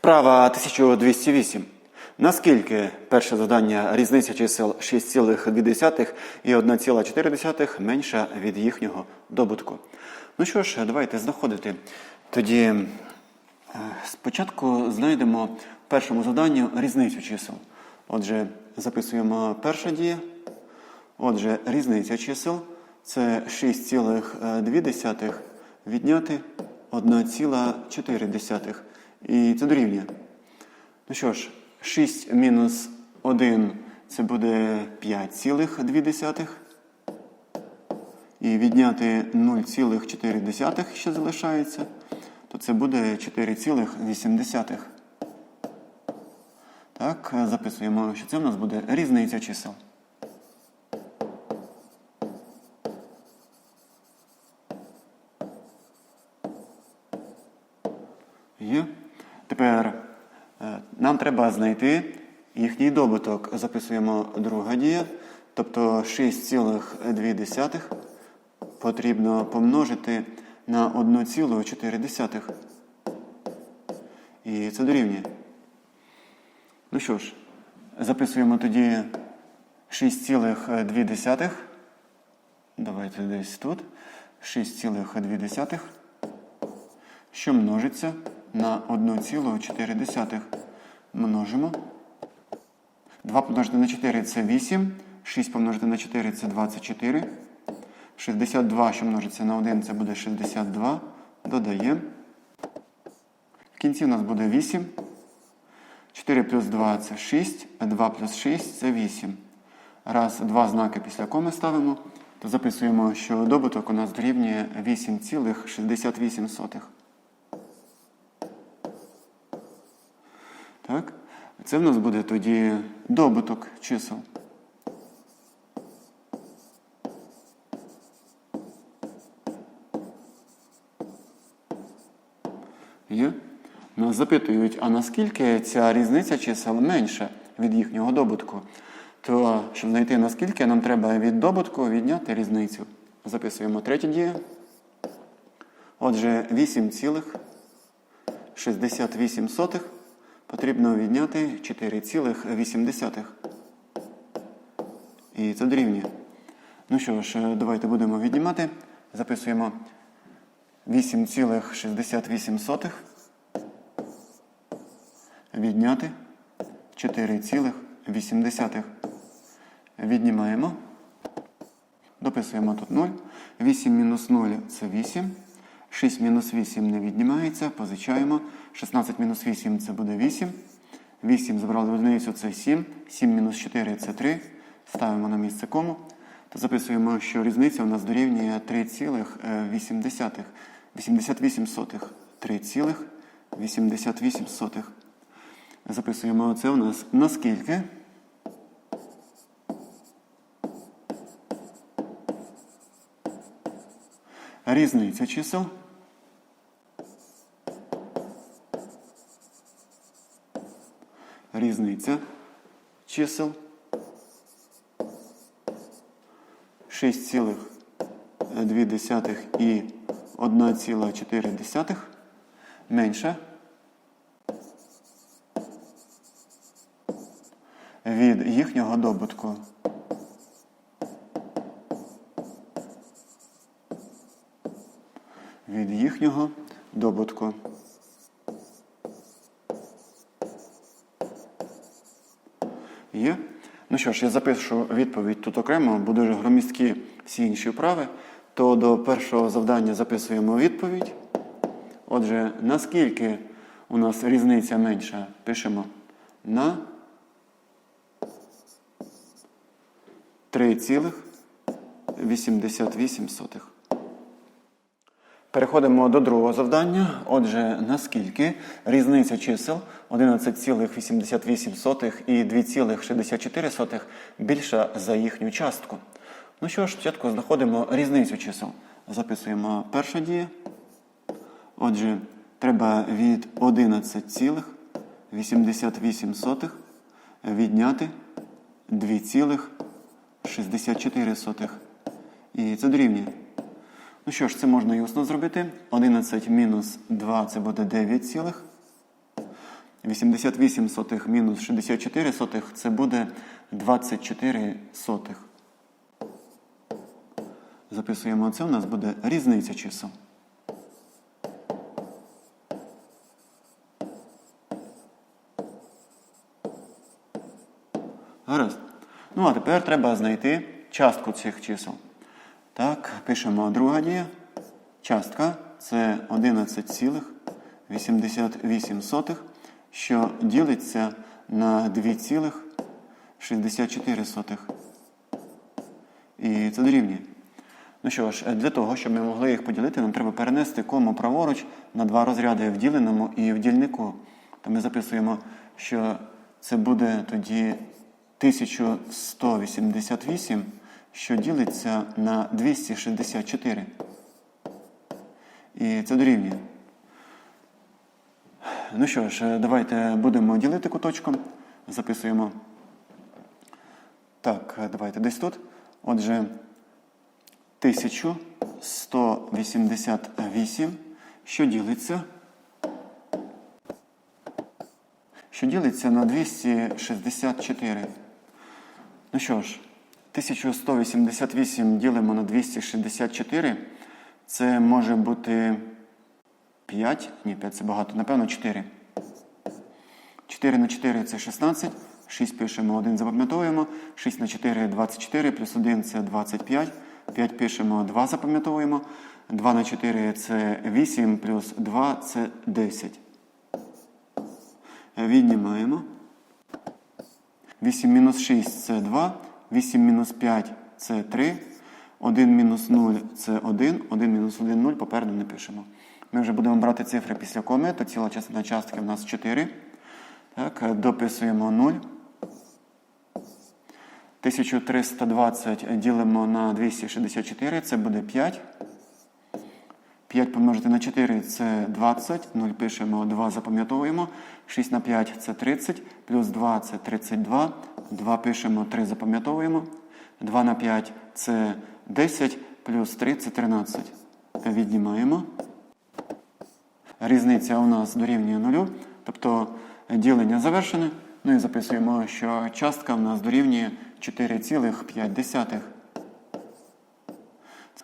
Вправа 1208. Наскільки перше завдання різниця чисел 6,2 і 1,4 менша від їхнього добутку? Ну що ж, давайте знаходити. Тоді е, спочатку знайдемо в першому завданні різницю чисел. Отже, записуємо перша дія. Отже, різниця чисел це 6,2 відняти 1,4. І це дорівнює. Ну що ж, 6 мінус 1 це буде 5,2. І відняти 0,4 ще залишається, то це буде 4,8. Так, записуємо, що це в нас буде різниця чисел. Є. Тепер е, нам треба знайти їхній добуток. Записуємо друга дія. Тобто 6,2 потрібно помножити на 1,4. І це дорівнює. Ну що ж, записуємо тоді 6,2. Давайте десь тут. 6,2 що множиться на 1,4. Множимо. 2 помножити на 4 це 8. 6 помножити на 4 це 24. 62, що множиться на 1, це буде 62. Додаємо. В кінці у нас буде 8. 4 плюс 2 це 6, а 2 плюс 6 це 8. Раз, два знаки після коми ставимо, то записуємо, що добуток у нас дорівнює 8,68. Так? Це в нас буде тоді добуток чисел. Є? Нас запитують, а наскільки ця різниця чисел менша від їхнього добутку? То, щоб знайти наскільки, нам треба від добутку відняти різницю. Записуємо третє діє. Отже, 8,68 потрібно відняти 4,8. І це дорівнює. Ну що ж, давайте будемо віднімати. Записуємо 8,68 відняти 4,8. Віднімаємо. Дописуємо тут 0. 8 мінус 0 це 8. 6 мінус 8 не віднімається, позичаємо. 16 мінус 8 це буде 8. 8 забрали в одиницю це 7. 7 мінус 4 це 3. Ставимо на місце кому. То записуємо, що різниця у нас дорівнює 3,8. 88 сотих. 3,88 сотих. Записуємо це у нас наскільки. Різниця чисел. Різниця чисел 6,2 і 1,4 менше від їхнього добутку. Від їхнього добутку. Є? Ну що ж, я запишу відповідь тут окремо, бо дуже громісткі всі інші вправи. То до першого завдання записуємо відповідь. Отже, наскільки у нас різниця менша, пишемо на 3,88. Переходимо до другого завдання. Отже, наскільки різниця чисел 11,88 і 2,64 більша за їхню частку. Ну що ж, спочатку знаходимо різницю чисел. Записуємо перша дія. Отже, треба від 11,88 відняти 2,64. І це дорівнює. Ну що ж, це можна і усно зробити. 11 мінус 2 це буде 9 цілих. 88 сотих мінус 64 сотих це буде 24 сотих. Записуємо це, у нас буде різниця чисел. Гаразд. Ну, а тепер треба знайти частку цих чисел. Так, пишемо друга дія. Частка це 11,88, що ділиться на 2,64. І це дорівнює. Ну що ж, для того, щоб ми могли їх поділити, нам треба перенести кому праворуч на два розряди в діленому і в дільнику. То ми записуємо, що це буде тоді 1188, що ділиться на 264. І це дорівнює. Ну що ж, давайте будемо ділити куточком. Записуємо. Так, давайте десь тут. Отже, 1188, що ділиться. Що ділиться на 264. Ну що ж, 1188 ділимо на 264. Це може бути 5. Ні, 5 це багато. Напевно, 4. 4 на 4 це 16. 6 пишемо, 1 запам'ятовуємо. 6 на 4 24, плюс 1 це 25. 5 пишемо, 2 запам'ятовуємо. 2 на 4 це 8, плюс 2 це 10. Віднімаємо. 8 мінус 6 це 2. 8 мінус 5 це 3. 1 мінус 0 це 1. 1 мінус 1 0. Попереду не пишемо. Ми вже будемо брати цифри після коми, то ціла частина частки в нас 4. Так, Дописуємо 0. 1320 ділимо на 264, це буде 5. 5 помножити на 4 це 20. 0 пишемо, 2 запам'ятовуємо. 6 на 5 це 30, плюс 2 це 32. 2 пишемо, 3 запам'ятовуємо. 2 на 5 це 10, плюс 3 це 13. Віднімаємо. Різниця у нас дорівнює 0, тобто ділення завершене. Ну і записуємо, що частка в нас дорівнює 4,5.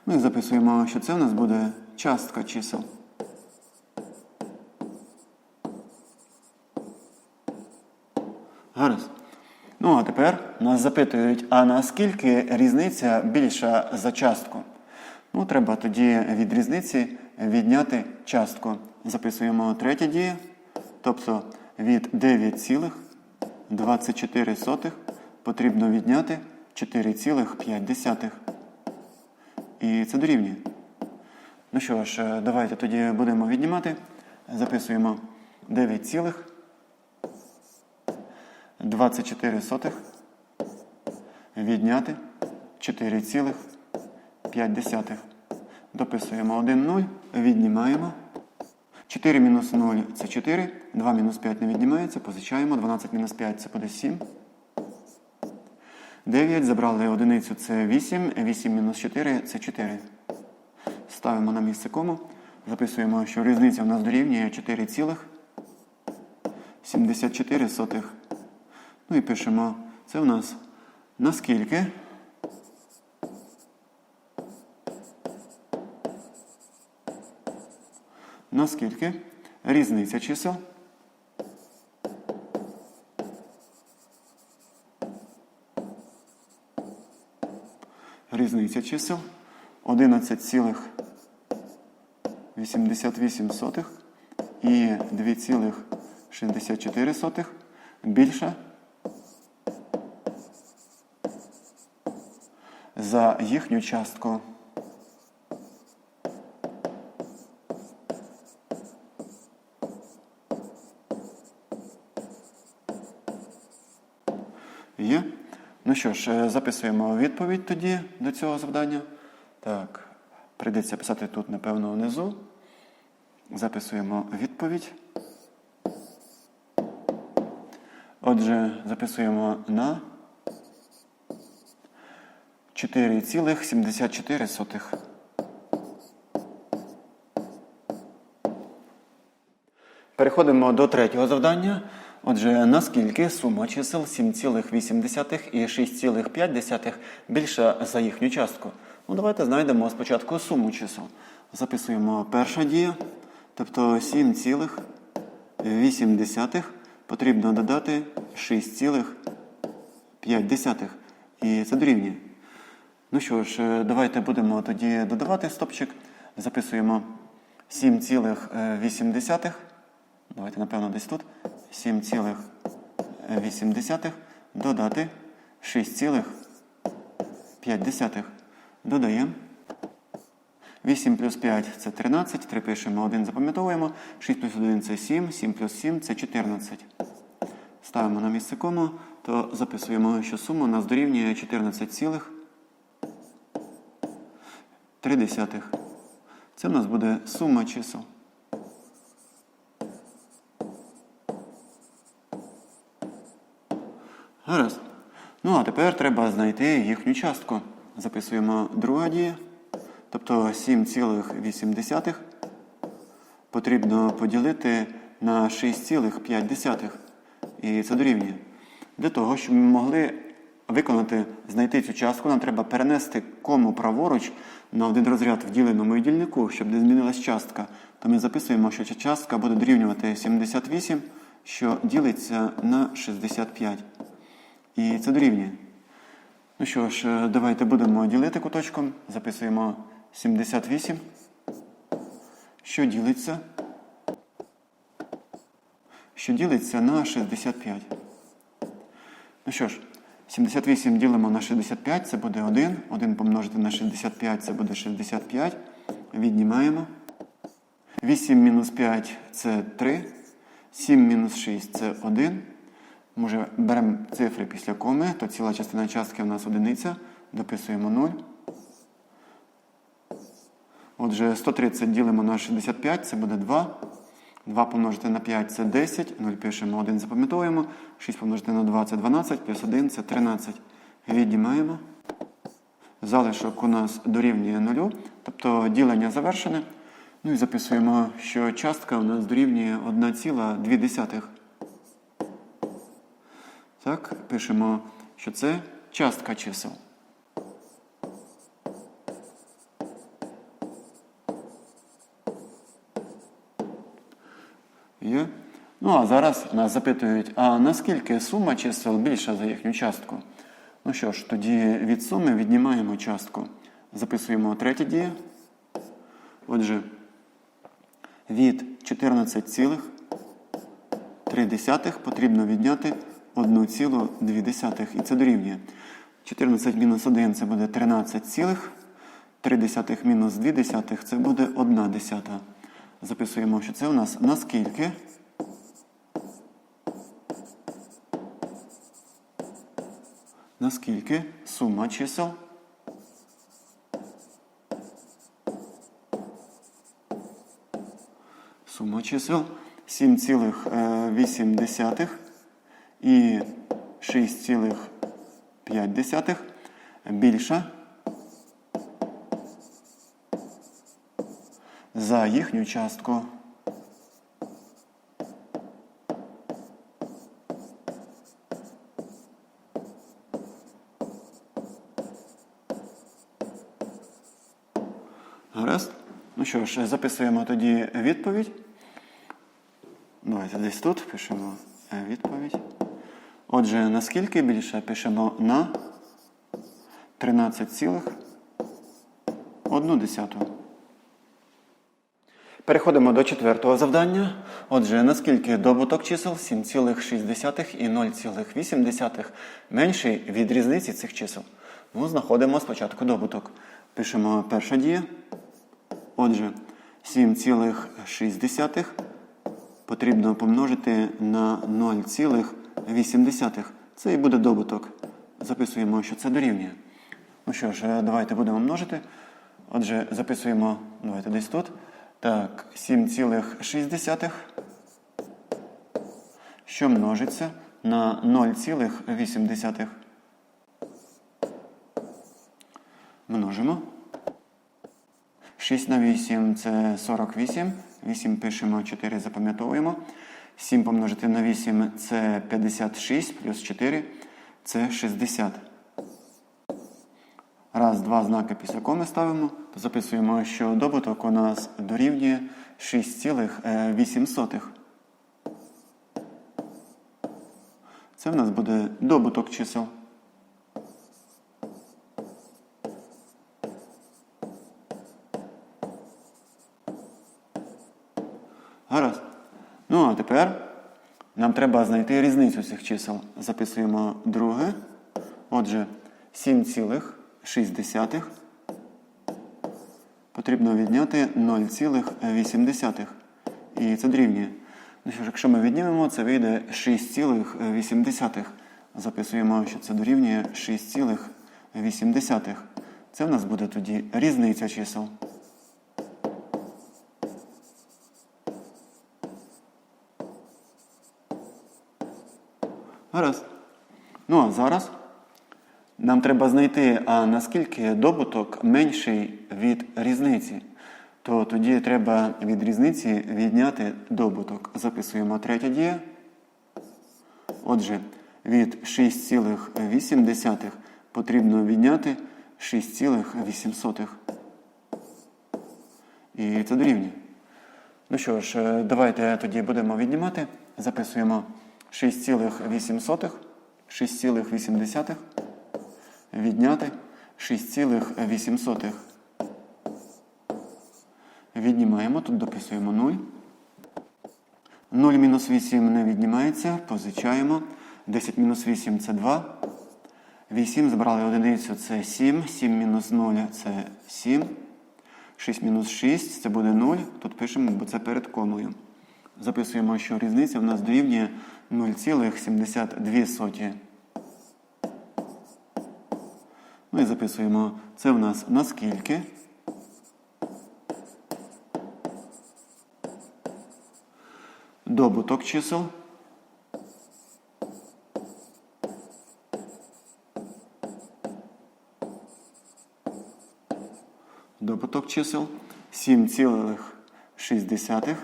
Ну і записуємо, що це у нас буде частка чисел. Гаразд. Ну, а тепер нас запитують, а наскільки різниця більша за частку? Ну, треба тоді від різниці відняти частку. Записуємо третя дія. Тобто від 9,24 потрібно відняти 4,5. І це дорівнює. Ну що ж, давайте тоді будемо віднімати. Записуємо 9,24 відняти 4,5. Дописуємо 1 0, віднімаємо. 4 мінус 0 це 4, 2 мінус 5 не віднімається, позичаємо, 12 мінус 5 це буде 7. 9, забрали одиницю це 8, 8 мінус 4 це 4. Ставимо на місце кому. Записуємо, що різниця в нас дорівнює 4,74. Ну і пишемо, це в нас наскільки. Наскільки? Різниця чисел. Різниця чисел. 11,88 і 2,64 більша за їхню частку. Є? Ну що ж, е, записуємо відповідь тоді до цього завдання. Так, прийдеться писати тут, напевно, внизу. Записуємо відповідь. Отже, записуємо на 4,74. Переходимо до третього завдання. Отже, наскільки сума чисел 7,8 і 6,5 більша за їхню частку? Ну, давайте знайдемо спочатку суму чисел. Записуємо перша дія, тобто 7,8 потрібно додати 6,5. І це дорівнює. Ну що ж, е, давайте будемо тоді додавати стопчик. Записуємо 7,8. Давайте, напевно, десь тут. 7,8 додати 6,5. Додаємо. 8 плюс 5 це 13. 3 пишемо, 1 запам'ятовуємо. 6 плюс 1 це 7, 7 плюс 7 це 14. Ставимо на місце кому, то записуємо, що сума у нас дорівнює 14,3. Це в нас буде сума чисел. Гаразд. Ну, а тепер треба знайти їхню частку. Записуємо друга дія. Тобто 7,8 потрібно поділити на 6,5. І це дорівнює. Для того, щоб ми могли виконати, знайти цю частку, нам треба перенести кому праворуч на один розряд в діленому дільнику, щоб не змінилась частка. То ми записуємо, що ця частка буде дорівнювати 78, що ділиться на 65. І це дорівнює. Ну що ж, е, давайте будемо ділити куточком. Записуємо 78, що ділиться. Що ділиться на 65. Ну що ж, 78 ділимо на 65, це буде 1. 1 помножити на 65 це буде 65. Віднімаємо. 8 мінус 5 це 3. 7 мінус 6 це 1. Може, беремо цифри після коми, то ціла частина частки у нас одиниця. Дописуємо 0. Отже, 130 ділимо на 65, це буде 2. 2 помножити на 5 це 10. 0 пишемо, 1 запам'ятовуємо. 6 помножити на 2 це 12, плюс 1 це 13. Віднімаємо. Залишок у нас дорівнює 0, тобто ділення завершене. Ну і записуємо, що частка у нас дорівнює 1,2. Так, пишемо, що це частка чисел. Є. Ну, а зараз нас запитують, а наскільки сума чисел більша за їхню частку? Ну що ж, тоді від суми віднімаємо частку. Записуємо третє діє. Отже, від 14,3 потрібно відняти 1,2. І це дорівнює. 14 мінус 1 це буде 13,3 мінус 2 це буде 1 десята. Записуємо, що це у нас наскільки. Наскільки сума чисел сума чисел 7,8 і 6,5 більша за їхню частку. Гаразд. Ну що ж, записуємо тоді відповідь. Давайте десь тут пишемо е, відповідь. Отже, наскільки більше пишемо на 13,1. Переходимо до четвертого завдання. Отже, наскільки добуток чисел 7,6 і 0,8 менший від різниці цих чисел? Ну, знаходимо спочатку добуток. Пишемо перша дія. Отже, 7,6 потрібно помножити на 0,8. Це і буде добуток. Записуємо, що це дорівнює. Ну що ж, е, давайте будемо множити. Отже, записуємо, давайте десь тут. Так, 7,6, що множиться на 0,8. Множимо. 6 на 8 це 48. 8 пишемо, 4 запам'ятовуємо. 7 помножити на 8 це 56, плюс 4 це 60. Раз, два знаки після коми ставимо, то записуємо, що добуток у нас дорівнює 6,8. Це в нас буде добуток чисел. Гаразд. Ну, а тепер нам треба знайти різницю цих чисел. Записуємо друге. Отже, 7,6 потрібно відняти 0,8. І це дорівнює. Ну що ж, якщо ми віднімемо, це вийде 6,8. Записуємо, що це дорівнює 6,8. Це в нас буде тоді різниця чисел. Гаразд. Ну а зараз нам треба знайти, а наскільки добуток менший від різниці. То тоді треба від різниці відняти добуток. Записуємо третя дія. Отже, від 6,8 потрібно відняти 6,8. І це дорівнює. Ну що ж, е, давайте тоді будемо віднімати. Записуємо 6,8. 6,8 відняти 6,8. Віднімаємо, тут дописуємо 0. 0 мінус 8 не віднімається, позичаємо. 10 мінус 8 це 2. 8 забрали одиницю це 7. 7 мінус 0 це 7. 6 мінус 6 це буде 0. Тут пишемо, бо це перед комою. Записуємо, що різниця в нас дорівнює 0,72. Ну і записуємо, це в нас наскільки. Добуток чисел. Добуток чисел 7,6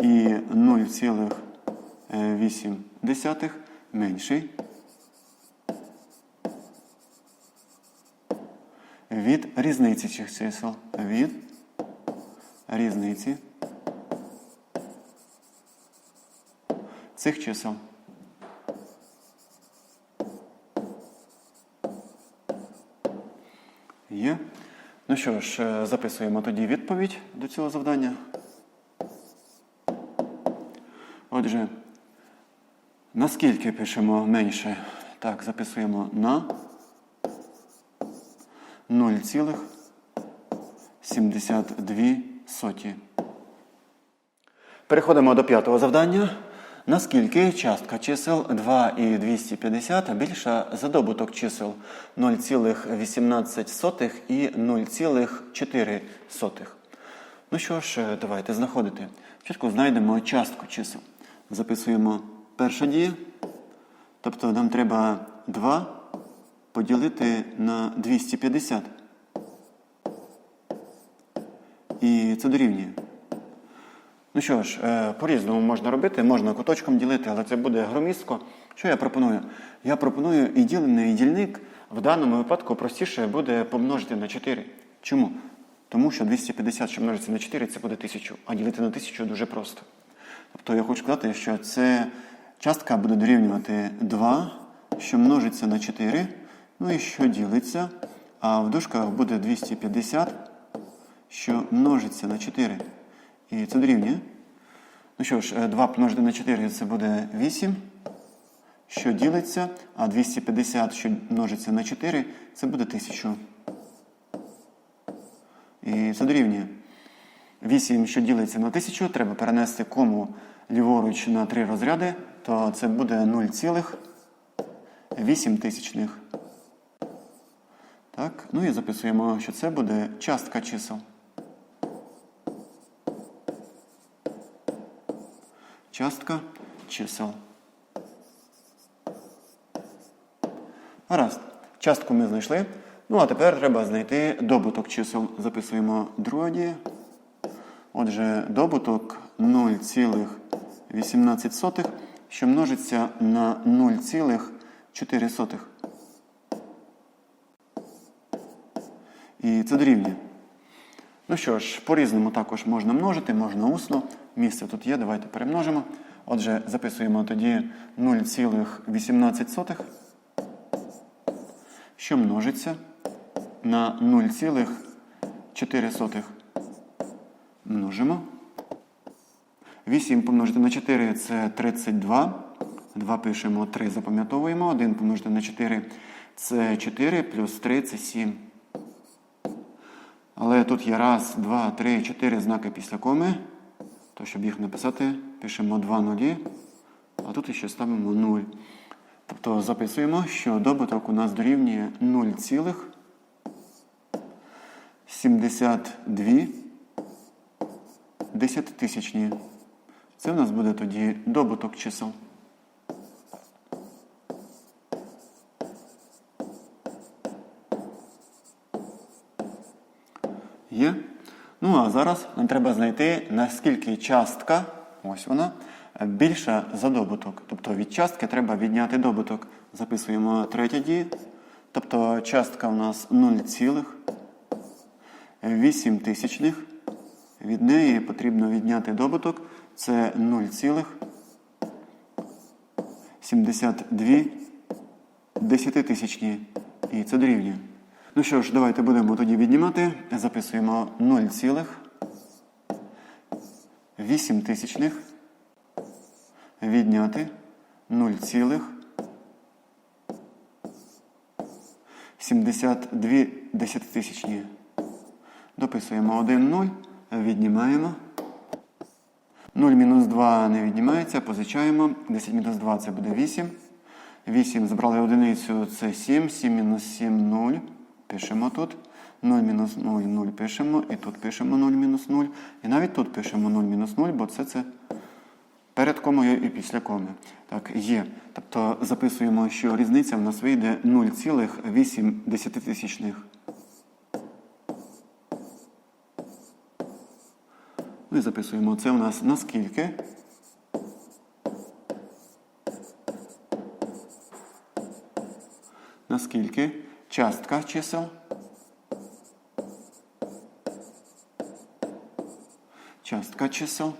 і 0,8 менший від різниці цих чисел. Від різниці цих чисел. Є. Ну що ж, е, записуємо тоді відповідь до цього завдання. Отже, наскільки пишемо менше? Так, записуємо на 0,72. Переходимо до п'ятого завдання. Наскільки частка чисел 2 і 250 більша за добуток чисел 0,18 і 0,4? Ну що ж, давайте знаходити. Спочатку знайдемо частку чисел. Записуємо перша дія. Тобто нам треба 2 поділити на 250. І це дорівнює. Ну що ж, е, по-різному можна робити, можна куточком ділити, але це буде громістко. Що я пропоную? Я пропоную і ділений і дільник в даному випадку простіше буде помножити на 4. Чому? Тому що 250, що множиться на 4, це буде 1000, а ділити на 1000 дуже просто. Тобто я хочу сказати, що це частка буде дорівнювати 2, що множиться на 4, ну і що ділиться, а в дужках буде 250, що множиться на 4. І це дорівнює. Ну що ж, 2 помножити на 4 це буде 8, що ділиться, а 250, що множиться на 4, це буде 1000. І це дорівнює. 8, що ділиться на 1000, треба перенести кому ліворуч на 3 розряди, то це буде 0,8 тисячних. Так, ну і записуємо, що це буде частка чисел. Частка чисел. Гаразд. Частку ми знайшли. Ну, а тепер треба знайти добуток чисел. Записуємо друга. Отже, добуток 0,18, що множиться на 0,4. І це дорівнює. Ну що ж, по-різному також можна множити, можна усно. Місце тут є, давайте перемножимо. Отже, записуємо тоді 0,18, що множиться на 0,4. Множимо. 8 помножити на 4 це 32. 2 пишемо, 3 запам'ятовуємо. 1 помножити на 4 це 4, плюс 3 це 7. Але тут є раз, два, три, чотири знаки після коми. То, щоб їх написати, пишемо 2 нулі, а тут ще ставимо 0. Тобто записуємо, що добуток у нас дорівнює 0,72 десятитисячні. Це в нас буде тоді добуток чисел. Є. Ну а зараз нам треба знайти, наскільки частка, ось вона, більша за добуток. Тобто від частки треба відняти добуток. Записуємо третя дія. Тобто частка у нас 0,8 тисячних. Від неї потрібно відняти добуток. Це 0,72 десятитисячні. І це дорівнює. Ну що ж, давайте будемо тоді віднімати. Записуємо 0,8 тисячних. Відняти 0,72 десятитисячні. Дописуємо 1 0, віднімаємо. 0 мінус 2 не віднімається, позичаємо. 10 мінус 2 це буде 8. 8 забрали одиницю, це 7. 7 мінус 7 0. Пишемо тут. 0 мінус 0, 0 пишемо. І тут пишемо 0 мінус 0. І навіть тут пишемо 0 мінус 0, бо це це перед комою і після коми. Так, є. Тобто записуємо, що різниця в нас вийде 0,8 десятитисячних. Ми записуємо це у нас наскільки. Наскільки частка чисел. Частка чисел.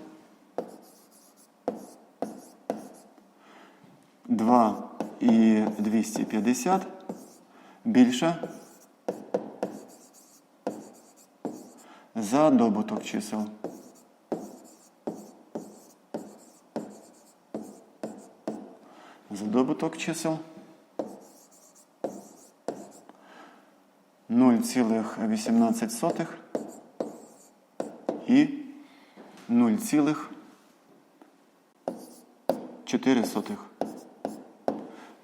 2 і 250 більша за добуток чисел. За добуток чисел 0,18 і 0,4.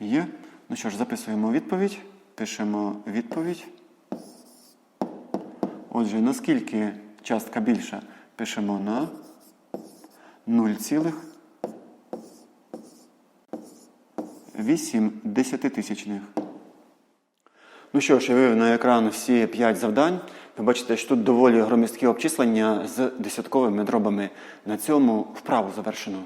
Є. Ну що ж, записуємо відповідь. Пишемо відповідь. Отже, наскільки частка більша? Пишемо на 0,8 десятитисячних. Ну що ж, я вивів на екран всі 5 завдань. Ви бачите, що тут доволі громісткі обчислення з десятковими дробами. На цьому вправу завершено.